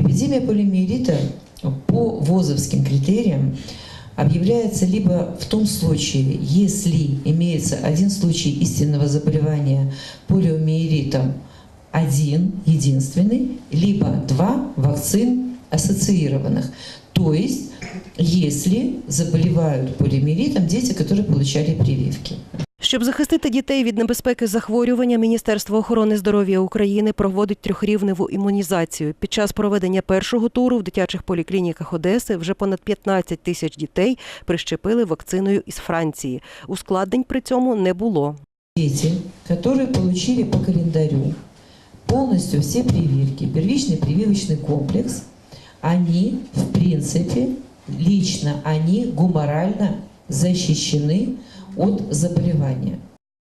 Эпидемия полиомиелита по ВОЗовским критериям объявляется либо в том случае, если имеется один случай истинного заболевания полиомиелитом, один, единственный, либо два вакцин ассоциированных. То есть, если заболевают полиомиелитом дети, которые получали прививки. Щоб захистити дітей від небезпеки захворювання, Міністерство охорони здоров'я України проводить трьохрівневу імунізацію. Під час проведення першого туру в дитячих поліклініках Одеси вже понад 15 тисяч дітей прищепили вакциною із Франції. Ускладнень при цьому не було. Дети, которые получили по календарю полностью все прививки, первичный прививочный комплекс, они, в принципе, лично они гуморально защищены от заболевания.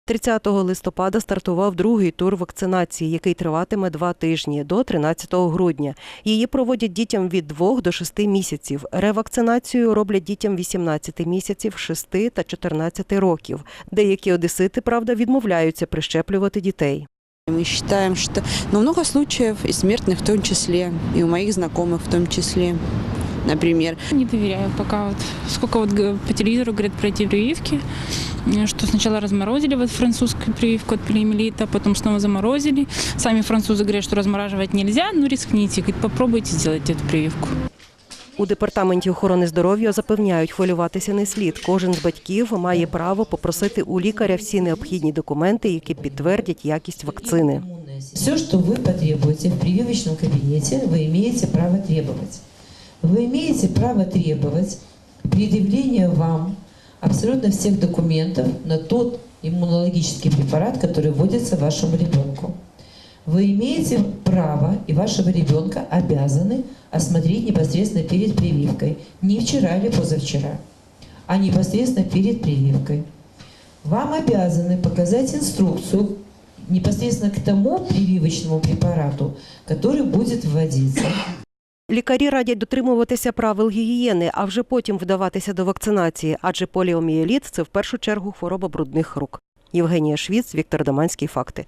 30 листопада стартував другий тур вакцинації, який триватиме два тижні до 13 грудня. Її проводять дітям від 2 до 6 місяців. Ревакцинацію роблять дітям 18 місяців, 6 та 14 років. Деякі одесити, правда, відмовляються прищеплювати дітей. Мы считаем, что ну, много случаев, и смертных в том числе, и у моих знакомых в том числе, например. Не доверяю пока вот. Сколько вот г- по телевизору говорят про эти прививки, э, что сначала разморозили вот французскую прививку от полиомиелита, потом снова заморозили. Сами французы говорят, что размораживать нельзя, ну рискните, говорит, попробуйте сделать эту прививку. У департаменті охорони здоров'я запевняють, хвилюватися не слід. Кожен з батьків має право попросити у лікаря всі необхідні документи, які підтвердять якість вакцини. Все, что вы потребуете в прививочном кабинете, вы имеете право требовать. Вы имеете право требовать предъявления вам абсолютно всех документов на тот иммунологический препарат, который вводится вашему ребенку. Вы имеете право и вашего ребенка обязаны осмотреть непосредственно перед прививкой. Не вчера или позавчера, а непосредственно перед прививкой. Вам обязаны показать инструкцию непосредственно к тому прививочному препарату, который будет вводиться. Лікарі радять дотримуватися правил гігієни, а вже потім вдаватися до вакцинації, адже поліомієліт – це в першу чергу хвороба брудних рук. Євгенія Швіц, Віктор Даманський. Факти.